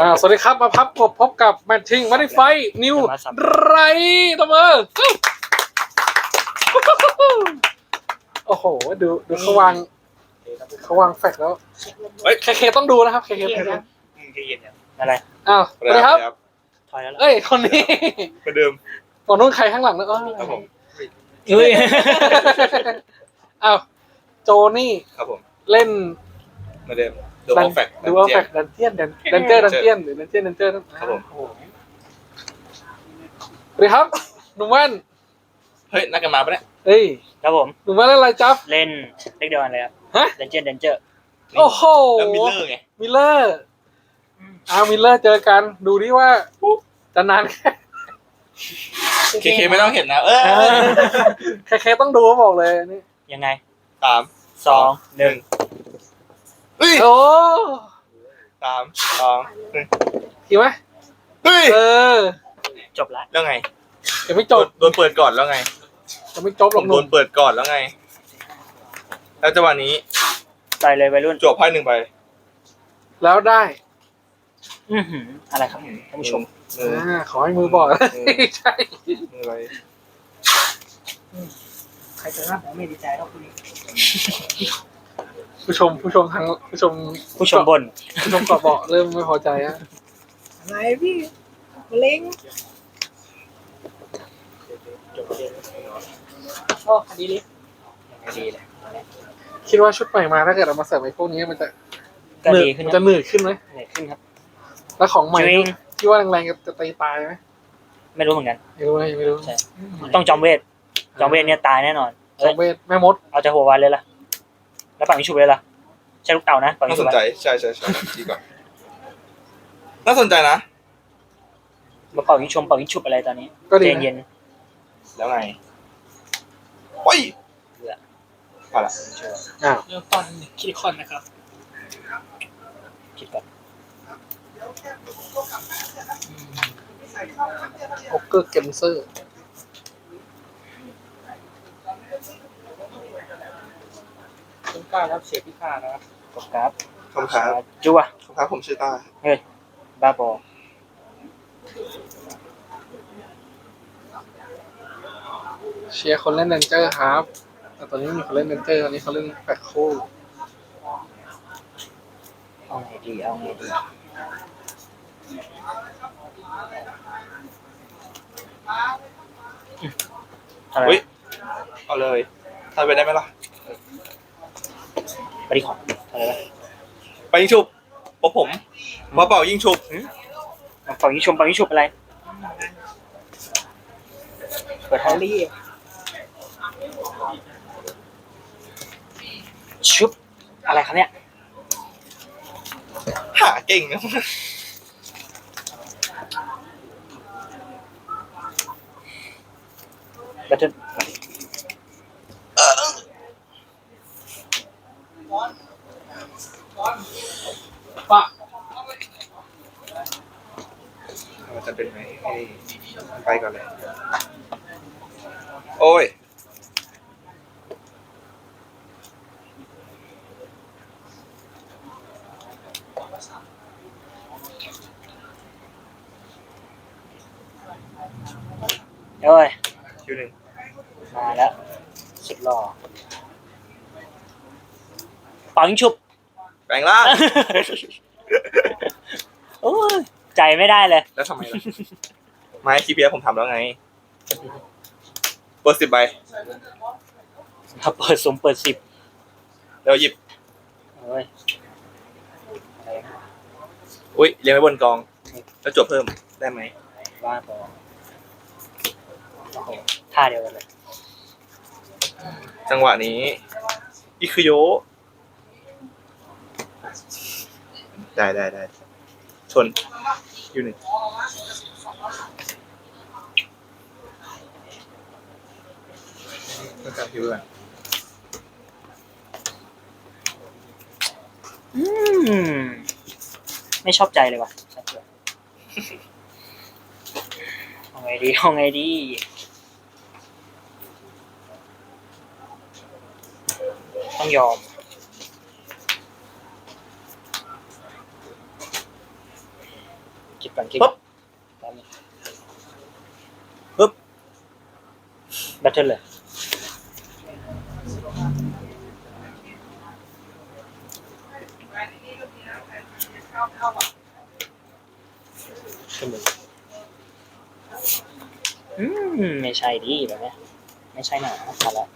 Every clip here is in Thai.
อ่าสวัสดีครับมาพับกบพบกับแมทชิงวันไฟนิวมาสับไรตบมือโอ้โห ดูดูเขาวางเขาวางแฟกแล้วเฮ้ยเคเคต้องดูนะครับเคเคต้องดูอืมใจเย็นเนี่ยอะไรอ้าวสวัสดีครับถอยแล้วล่ะเอ้ยคนนี้เหมือนเดิมฝั่งนู้นใครข้างหลังนะเออครับผมเฮ้ยอ้าวโจนี่ครับผม เล่นเหมือนเดิม ดูออฟแฟกดูว่าแฟกดันเจียนดันเจอร์ดันเจียนหรือดันเจียนดันเจอร์ครับผม โอ้โหสวัสดีครับหนุ่มแว่นเฮ้ยนัดกันมาปะเนี่ยเฮ้ยครับผมหนุ่มแว่นเล่นอะไรจ๊บเล่นเล็กเดียวกันเลยครับฮะ เดนเจอร์เดนเจอร์โอ้โห แล้วมิลเลอร์ไงมิลเลอร์อ้าวมิลเลอร์เจอกัน ดูดิว่าจะนานแค่เคเคไม่ต้องเห็นนะ เออแค่แค่ต้องดูบอกเลยนี่ยังไงสามสองหนึ่งเฮ้ ยโอ้สามสองหนึ่งทีไหมเฮ้ยเออจบละแล้วไงยังไม่จโดบนโดนเปิดก่อนแล้วไงยังไม่จบหผรอกมหโดนุ่นมเปิดก่อนแล้วไง แล้วจังหวะนี้ใส่เลยวัยรุ่นจวบไพ่หนึ่งไปแล้วได้อื้อหืออะไรครับท่านผู้ชมมือ อ่าขอให้มือบอดอืมใช่มืออะไรใครจะรับผมไม่ดีใจหรอกคุณ ผู้ชมผู้ชมทางผู้ชมผู้ชมบน ผู้ชมเกาะเบาะเริ่มไม่พอใจอะอะไรพี่มะเร็งโอ้คดีลิไม่ดีเลยคิดว่าชุดใหม่มาถ้าเกิดเรามาเสิร์ฟไอ้พวกนี้มันจะก็หนืดดีขึ้นมันนะจะหนืดขึ้นไหมเหนื่อยขึ้นครับ แล้วของใหม่จริงที่ว่าแรงๆจะตีตายไหมไม่รู้เหมือนกันไม่รู้นะยังไม่รู้ใช่ต้องจอมเวทจอมเวทเนี่ยตายแน่นอนจอมเวทแม่มดเอาจะหัววันเลยล่ะ แล้วฝั่งนี้ชุบเลยล่ะใช่ลูกเต่านะฝั่งน่านี้สชุบนอะใจใช่ใช่ใช่ดีก่อนน่าสนใจนะ มาเป่ายิงชมเป่ายิงชุบอะไรตอนนี้ก็ดีเจนะนเย็นแล้วไงโอ้ยเบื่อพอละอ้าวเริ่มต้นคิดคอนนะครับคิดก่อนโอเกอร์เกมเซอร์ คุณกล้ารับเสียพิฆานะครับกดกราฟคำครับจั่วคำครับผมชื่อต้าบ้าบอเชียร์คนเล่นเดนเจอร์ครับแต่ตอนนี้มีคนเล่นเดนเจอร์ตอนนี้เขาเล่นแฟกคู่เอาไงดีเอาไงดีอะไรเฮ้ยเอาเลยทำไปได้ไหมล่ะ ไปดีของอะไรวะไปยิงฉุบเพราะผมมาเป่ายิงฉุบฝั่งนี้ชมฝั่งนี้ชุบอะไร เปิดฮอลลี่ชุบอะไรครับเนี่ยหาเก่งนะบัตเทิล ปะมันจะเป็นไหมให้ไปก่อนเลย โอ้ย เอ้ย คิวหนึ่ง มาแล้วสุดหล่อ ปังชุบแปลงร่างโอ้ยใจไม่ได้เลย แล้วทำไมล่ะ ไม่คีเพียผมทำแล้วไงเปิดสิบใบถ้าเปิดสมเปิดสิบแล้วหยิบ โอ้ยอะไรนะอุ้ยเลี้ยงไว้บนกอง แล้วจวบเพิ่มได้ไหมบ้าบอโอ้โหท่าเดียวกันเลย จังหวะนี้ อิคุโยะ ได้ได้ได้ชนอยู่หนึ่งต้องการคิวด้วยอืม ไม่ชอบใจเลยว่ะชัดเจนเอาไงดีเอาไงดีต้องยอม คิด ก่อนคิดปึ๊ก่อบนแป๊บนึงปึ๊บแบตเทิลเลย ขึ้นมืออืม ไม่ใช่ดิแบบเนี้ยไม่ใช่หนามาแล้ว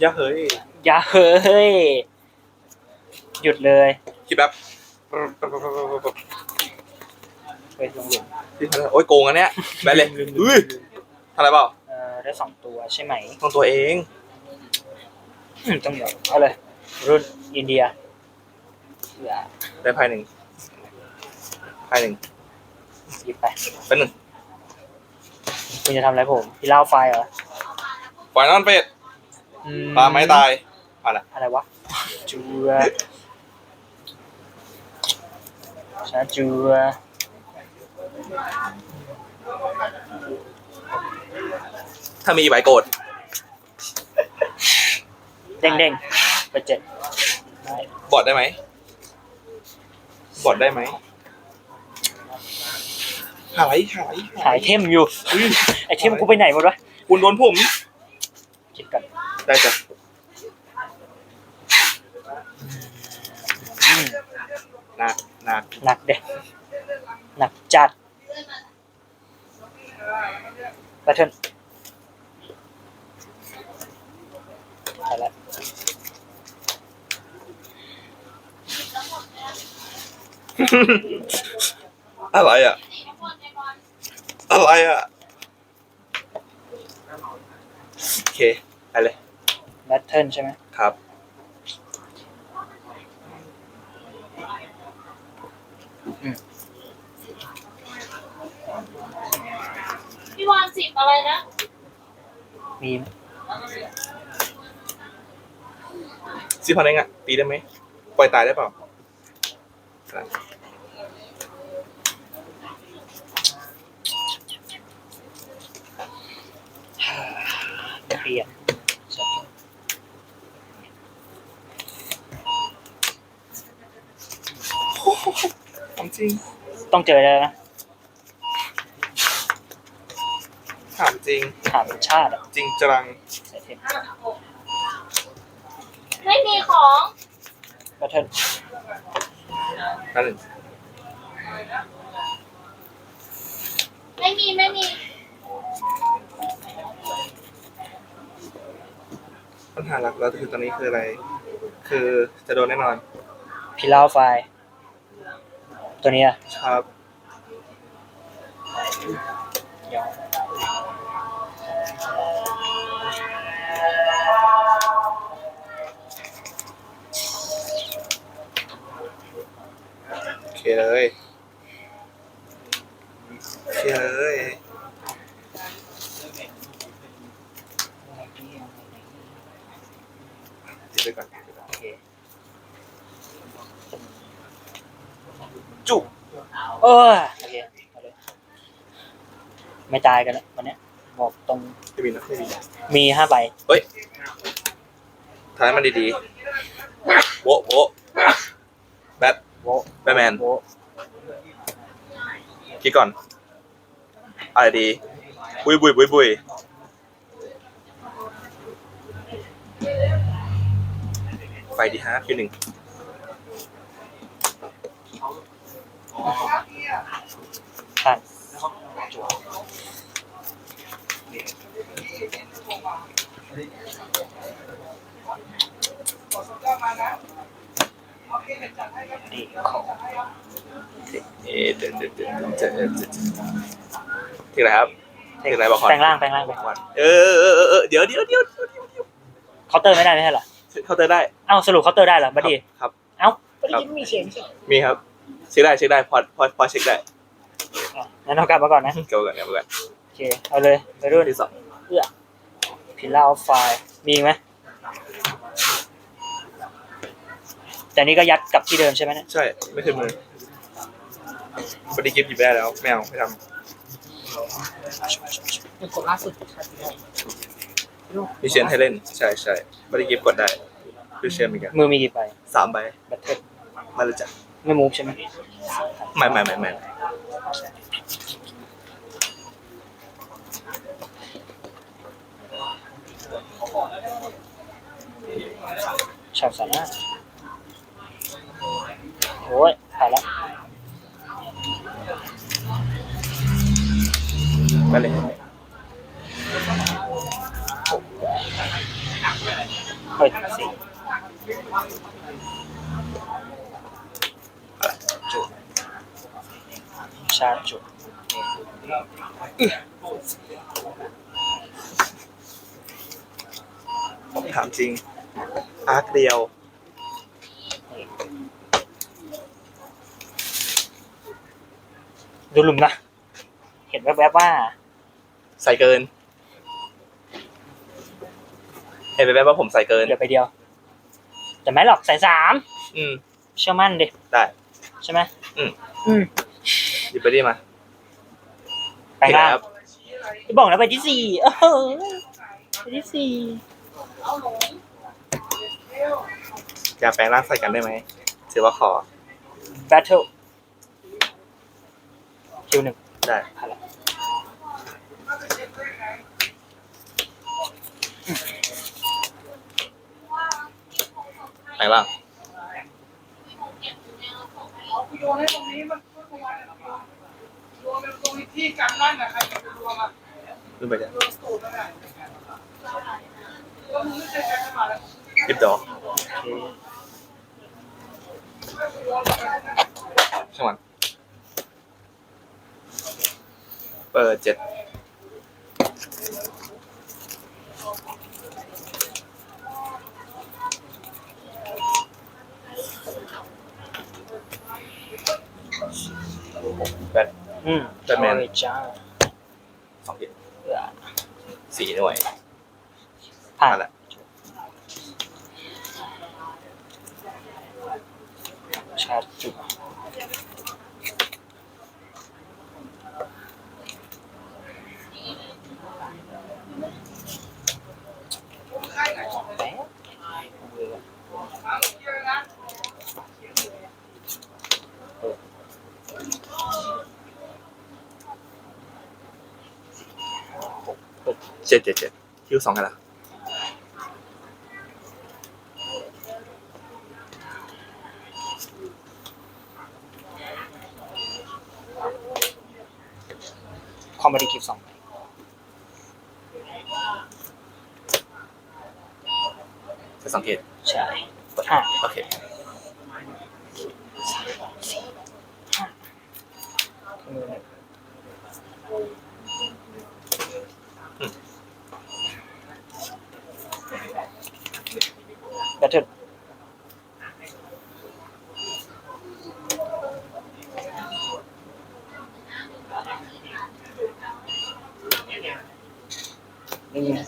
อย่าเฮ้ยอย่าเฮ้ย หยุดเลยคิดแป๊บเฮ้ยลงหลุมที่ทำอะไรโอ้ยโกงอันเนี้ยแบนเลยอุ้ยทำอะไรเปล่าเอ่อได้สองตัวใช่ไหมต้องตัวเองอืมต้องเดี๋ยวเอาเลย รุ่นอินเดียอย่าได้ไพ่หนึ่งไพ่หนึ่งหยิบไปเป็นหนึ่งคุณจะทำอะไรผมพี่เล่าไฟล์เหรอปล่อยนอนเป็ด ตามไม้ตายผ่านละอะไรวะจัวชาจัวถ้ามีใบโกรธเด้งเด้งไปเจ็ดได้บอดได้ไหมบอดได้ไหมหายหายหายเทมอยู่ไอเทมกูไปไหนหมดวะคุณโดนผมคิด กันได้จ้ะอืมหนักหนักหนักเด็หนักจัดแพทเทิร์นใช่แล้วอะไรอะอะไรอะโอเคไปเลย แบทเทิร์นใช่ไหมครับ พี่วานสิบอะไรนะ มีไหมสิพันเองอะตีได้ไหมปล่อยตายได้เปล่าเปลี่ยน ถาม จริง ต้องเจอแล้วนะ ถามจริง ถามชาติอะจริงจังไอเทมไม่มีของแบทเทิร์นนั่นหนึ่งไม่มีไม่มีปัญหาหลักเราคือตอนนี้คืออะไร คือจะโดนแน่นอน พิลาไฟล์ ตัวนี้อะครับโอเคเลยโอเคเลยติดไปก่อน โอเค จุก เออโอเคเอาเลยไม่ตายกันแล้ววันเนี้ยบอกตรงไม่มีนะไม่มีมีห้าใบท้ายมันดีๆโวะโวะแบทโวแบทแมนโวคิดก่อน อะไรดี บุยบุยบุยบุยไฟดีฮะคิวหนึ่ง ดีของเอ๊ะเดี๋ยวเดี๋ยวเดี๋ยวเดี๋ยวเดี๋ยวเดี๋ยวที่ไหนครับที่ไหนบอกก่อนแปลงร่างแปลงร่างไปเออเออเออเออเดี๋ยวเดี๋ยวเดี๋ยวเดี๋ยวเคาน์เตอร์ไม่ได้ไม่ใช่เหรอเข้าเตอร์ได้เอ้าสรุปเคาน์เตอร์ได้เหรอบัดดี้ครับเอ้าบัดดี้มีเสียงใช่เหรอมีครับเช็คได้เช็คได้พอพอพอเช็คได้อ่งั้นเอากลับมาก่อนนะเกี่ยวกันเกี่ยวกันโอเคเอาเลยไปรุ่นที่สองพิลาไฟล์มีไหม แต่นี่ก็ยัดกลับที่เดิมใช่ไหมเนี่ยใช่ ไม่ขึ้นมือพอดีกิฟต์หยิบได้แล้วไม่เอาไม่ทเป็นคนล่าสุดมีเชนให้เล่น ใช่ใช่บริกิฟกดได้คือเชนเหมือนกันมือมีกี่ใบสามใบแบตเทิลมาเลยจ้ะไม่มูฟใช่ไหมไม่ไม่ไม่ไม่ชอบสาระ โอ้ยผ่านละไปเลยเฮ้ยสี่จุดชาจจุดถามจริง อาร์คเดียว ดูหลุมนะ เห็นแวบๆว่า ใส่เกิน เห็นไปไหมว่าผมใส่เกิน เหลือไปเดียว แต่ไม่หรอกใส่สามอืม เชื่อมั่นดิได้ ใช่ไหมอืม อืมหยิบไปดิมาไปล่างครับบอกแล้วไปที่สี่เออไปที่สี่อยากแปลงร่างใส่กันได้ไหมถือว่าขอแบทเทิล คิวหนึ่งได้ผ่านละแปลงร่างโยนให้ตรงนี้มันก็ประมาณโยนเป็นตรงที่กันนั่นนะใครจะไปรวมอะดูไปจ้ะโยนสูตรนั่นแหละแล้วมึงไม่เคยใช้กันมาแล้วหยิบดอกโอเคช่างมัน เปิดเจ็ดแบตอืมแบทแมนโอ้ยจ้าสองเจ็ดเบื่อสี่หน่วยผ่านมาละชาร์จจุด เจ็ดเจ็ดเจ็ดคิวสองกันละคอมบอดี้กิฟสองใบจะสังเกตใช่ห้าโอเค มือหนึ่งแบตเทิล ไง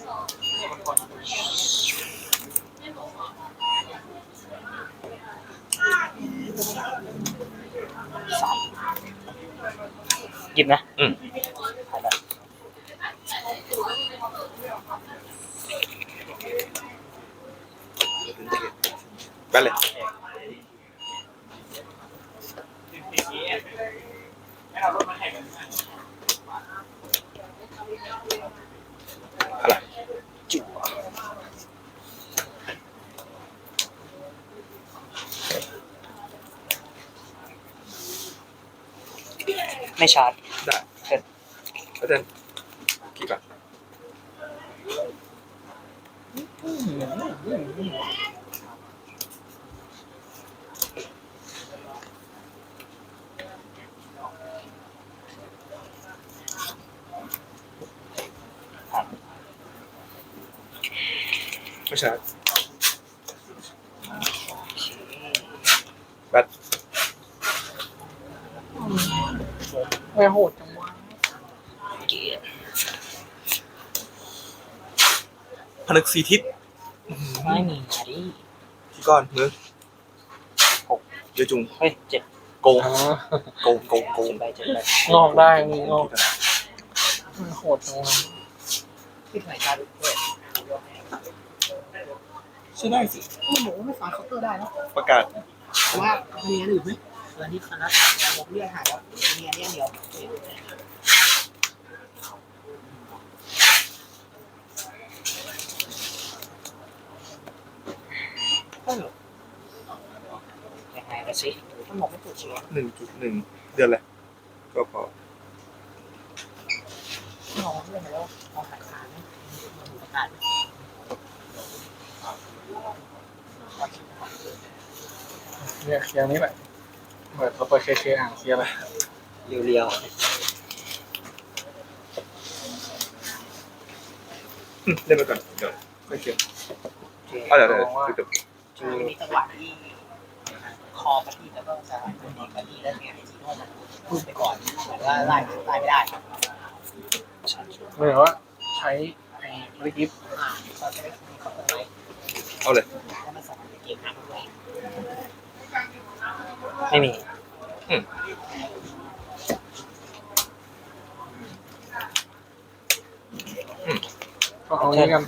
หยิบนะ อืมไปเลย ไม่ชาร์จได้เสร็จแล้วเดินกี่ก่อนไม่ใช่แบ ไม่โหดจังวะเกียร์พนึกสีทิศไม่มีมาดิที่ก้อนมือหกเยอะจุงเฮ้ยเจ็ดโกงอ๋อโกงโกงโกงเจ็ดใบเจ็ดใบงอกได้มีงอกไม่โหดจังวะที่ไหนชาร์จด้วยช่วยได้สิมันบอกว่าไม่สามเคาน์เตอร์ได้นะประกาศแต่ว่ามีอันอื่นไหมเออนี่คณะผมเรียกหาแล้วมีอันเนี้ยเดี๋ยวยังไงกันสิถ้าบอกไม่ถูกเชื้อหนึ่งจุดหนึ่งเดือนลยก็พอน้องเรื่องแล้วเอาขายขายประกาศเนี่ยเคลียร์นี้แหละ เปิดเราเปิดเคเคอ่างเคลียร์ไปเรียวอืมเล่นไปก่อนเดี๋ยวไม่เกี่ยวๆเอาเดี๋ยวเดี๋ยวเดี๋ยวจะมีจังหวะที่คอปฏิแล้วก็จะคนดีปฏิแล้วเนี่ยจีโน่มันพูดไปก่อนเหมือนว่าไล่ไล่ไม่ได้หรือว่าใช้ไอ้บริกิฟอ่าก็จะไม่มีข้อมูลไว้เอาเลย แล้วมันส่งไปเกมหาด้วย ไม่มีก็เอางี้กัน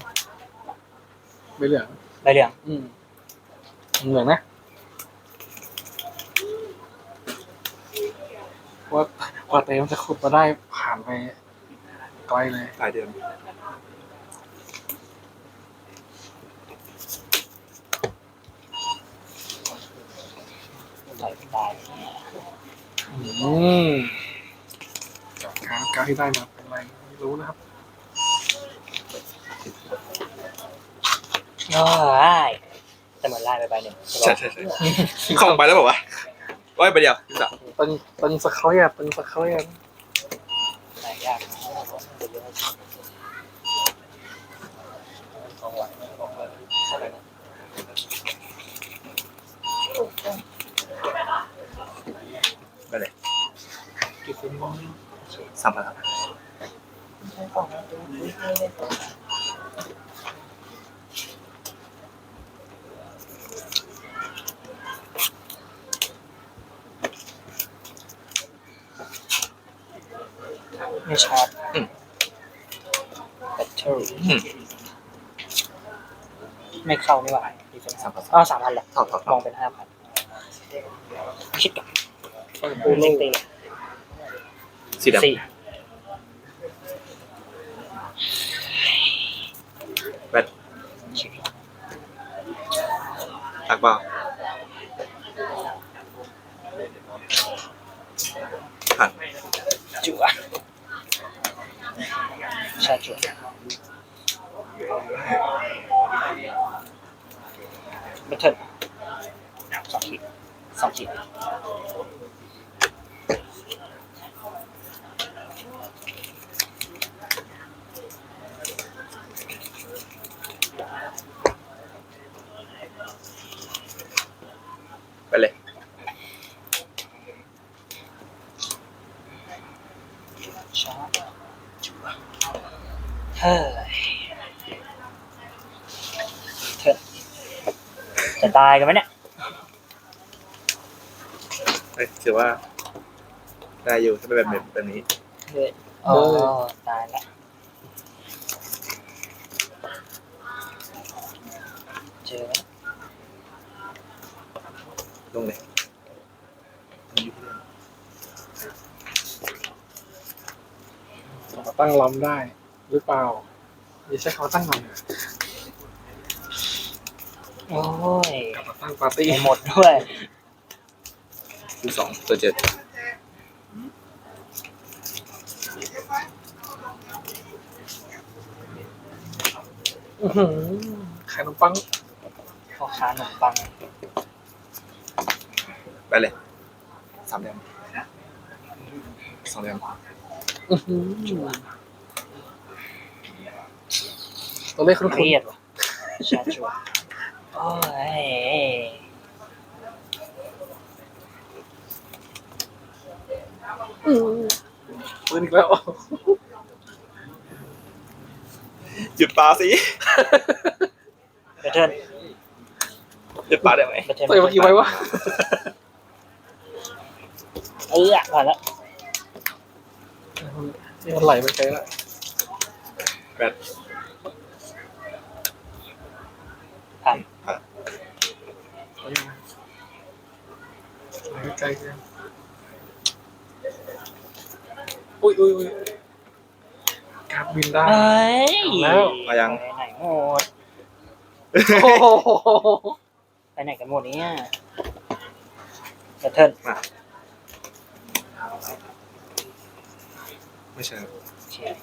ใบเหลืองใบเหลืองอืมเหลืองนะว่าว่าเต้มันจะขุดมาได้ผ่านไปไกลเลยปลายเดือน ใส่ตาย อืมการดการดที่ได้มาเป็นอะไรไม่รู้นะครับโอ้ยแต่เหมือนไล่ไปใบหนึ่งใช่ใช่ใช่เข้าไปแล้วบอกว่าว่าไปเดียวพี่สาวตึงตึงสักเขาอยากตึงสักเขาอยาก ไล่ยากของหวานของเลยเท่าไหร่นะ ไปเลย กี่คนบ้างสามพันครับไม่ชาร์จแบตเตอรี่อืมไม่เข้าไม่ไหวดีเฟนสามพันอ๋อสามพันเหรอเท่าเท่ามเท่าองเป็นห้าพันคิดกับปูโลซิงตี สีดำสี่แบตตักเปล่าผ่านจั่วชาร์จจั่วแบตเทิลสองขีดสองขีด ไปเลย ชาร์จจั่วเฮ้ยเถิดจะ ตายกันไหมเนี่ยเฮ้ยถือว่าได้อยู่ถ้าเป็นแบบแบบนี้อ๋อตายละเจอแล้วลงเลยมาตั้งล้อมได้หรือเปล่าอย่าใช้คำว่าตั้งล้อมนะ โอ้ยกลับมาตั้งปาร์ตี้ไม่หมดด้วย ที่สองตัวเจ็ดอื้อหือไข่นมปังพ่อค้าขนมปังไปเลยสามเดือนสองเดือนอื้อหือตัวเลขคุ้เคนรีๆยดว่ะชาชัว โอ้ยปืนอีกแล้วหยุดปลาสิแบตเทิลหยุดปลาได้ไหมแบตเทิลใส่เมื่อกี้ไว้วะเออผ่านแล้วนี่มันไหลไปไกลแล้วแบต ผ่าน ไกลจังอุ้ยอุ้ยอุ้ยกราฟบินได้เฮ้ยเอาแล้วมายัง ไปไหนหมด โอ้โหไปไหนกันหมดเนี่ยแบทเทิลไม่ใช่ครับเชียร์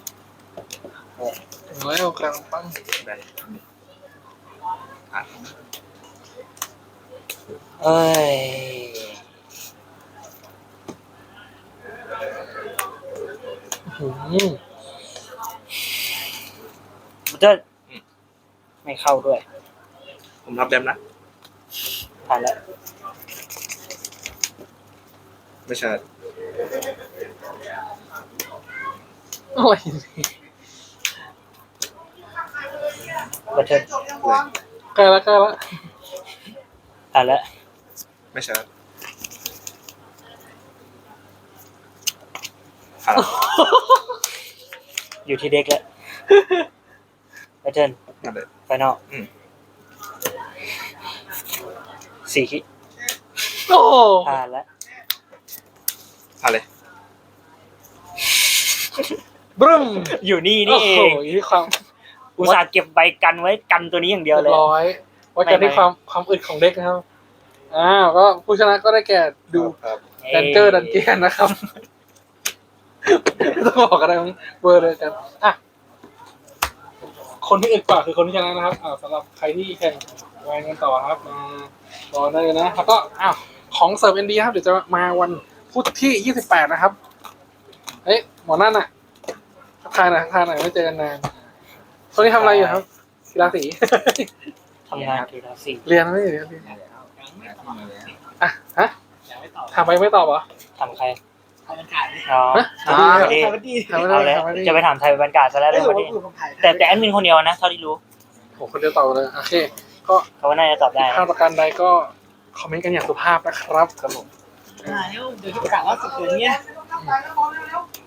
แล้วกลางปังได้อะเอ้ย หืม แบทเทิลไม่เข้าด้วย ผมรับแดมนะ ผ่านแล้ว ไม่ใช่อะไรแบทเทิลใกล้ละใกล้ละผ่านแล้ว ไม่ใช่ ผ่านแล้วอยู่ที่เด็กแล้วแบทเทิลนั่นเลยไฟนอลอืมสี่คิโอ้โหผ่านแล้วผ่านเลย บรึ้มอยู่นี่นี่เอโอ้งโหนี่ความอุตส่าห์เก็บใบกันไว้กันตัวนี้อย่างเดียวเรียเลย บร้อยว่าจะไม่ได้ไม่ความความอึดของเด็กนะครับอ้าวก็ผู้ชนะก็ได้แก่ดูครับดันเจอร์ดันเจียนนะครับ ไม่ต้องบอกอะไรมั้งเบอร์เลยกันอะคนที่อึดกว่าคือคนที่ชนะนะครับอ่าสำหรับใครที่แข่งแวนกันต่อครับมารอได้เลยนะแล้วก็อ้าวของเสิร์ฟเอ็นดีครับเดี๋ยวจะมาวันพุธที่ยี่สิบแปดนะครับเฮ้ยหมอนั่นอะทักทายหน่อยทักทายหน่อยไม่เจอกันนานคนนี้ทำอะไรอยู่ครับกีฬาสีทำงานทีละสี่เรียนไม่เรียนเรียนอะฮะยังไม่ตอบถามไปไม่ตอบเหรอ ทำใคร ทำมันถ่ายดิอ๋อฮะอ่าดีดีทำมันดีถามไม่เอาได้เลยถามไม่ได้จะไปถามไทยบรรยากาศซะแล้วเอ้เลยยผวันมนี้ผมถ่ายแต่แต่แอดมินคนเดียวนะเท่าที่รู้ผมคนเดียวตอบเลยโอเค ก็เขาว่าน่าจะตอบได้ถ้าประการใดก็คอมเมนต์กันอย่างสุภาพนะครับครับผมอ่าเนี่ยเดี๋ยวที่ประกาศล่าสุดเดือนเนี้ยอ